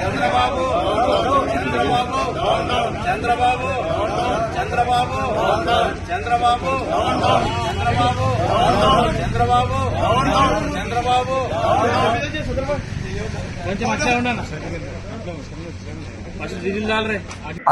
చంద్రబాబు చంద్రబాబు చంద్రబాబు చంద్రబాబు చంద్రబాబు చంద్రబాబు చంద్రబాబు చంద్రబాబు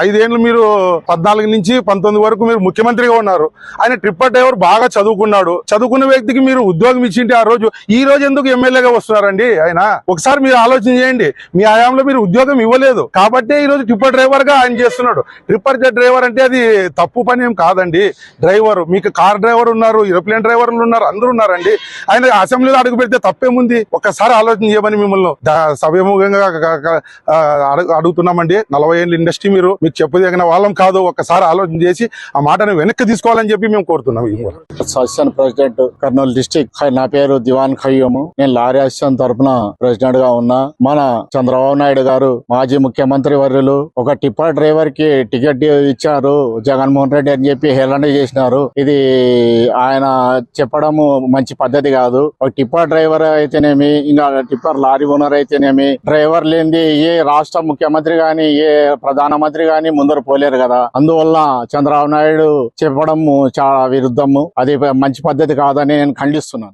ఐదేళ్ళు మీరు పద్నాలుగు నుంచి పంతొమ్మిది వరకు మీరు ముఖ్యమంత్రిగా ఉన్నారు. ఆయన ట్రిప్పర్ డ్రైవర్ బాగా చదువుకున్నాడు. చదువుకున్న వ్యక్తికి మీరు ఉద్యోగం ఇచ్చింటే ఆ రోజు ఈ రోజు ఎందుకు ఎమ్మెల్యేగా వస్తున్నారండి ఆయన? ఒకసారి మీరు ఆలోచన చేయండి. మీ ఆయాంలో మీరు ఉద్యోగం ఇవ్వలేదు. కాబట్టే ఈ రోజు ట్రిప్పర్ డ్రైవర్గా ఆయన చేస్తున్నాడు. ట్రిప్పర్ డ్రైవర్ అంటే అది తప్పు పని ఏం కాదండి. డ్రైవర్ మీకు కార్ డ్రైవర్ ఉన్నారు ఏరోప్లేన్ డ్రైవర్లు ఉన్నారు అందరు ఉన్నారండి. ఆయన అసెంబ్లీలో అడుగు పెడితే తప్పేముంది? ఒక్కసారి ఆలోచన చేయమని మిమ్మల్ని దా- సభ్యముఖంగా అడుగుతున్నామండి. నలభై ఏళ్ళ ఇండస్ట్రీ మీరు మీకు చెప్పదగిన వాళ్ళం కాదు. ఒక్కసారి ఆలోచన చేసి ఆ మాటను వెనక్కి తీసుకోవాలని చెప్పి మేము కోరుతున్నాం ఈ ప్రెసిడెంట్ కర్నూలు డిస్టిక్ నా పేరు దివాన్ ఖయ్యము. నేను లారీ అసిస్టెంట్ తరఫున ప్రెసిడెంట్గా ఉన్నా. మన చంద్రబాబు నాయుడు గారు మాజీ ముఖ్యమంత్రి వర్యులు ఒక టిప్పర్ డ్రైవర్కి టికెట్ ఇచ్చారు జగన్మోహన్ రెడ్డి అని చెప్పి హేళన చేసినారు. ఇది ఆయన చెప్పడము మంచి పద్ధతి కాదు. ఒక టిప్పర్ డ్రైవర్ అయితేనేమి ఇంకా టిప్పర్ లారీ ఓనర్ అయితేనేమి? డ్రైవర్ లేనిది ఏ రాష్ట్ర ముఖ్యమంత్రి గాని ఏ ప్రధానమంత్రి గాని ముందర పోలేరు కదా. అందువల్ల చంద్రబాబు నాయుడు చెప్పడం చాలా విరుద్ధము. అది మంచి పద్ధతి కాదని నేను ఖండిస్తున్నాను.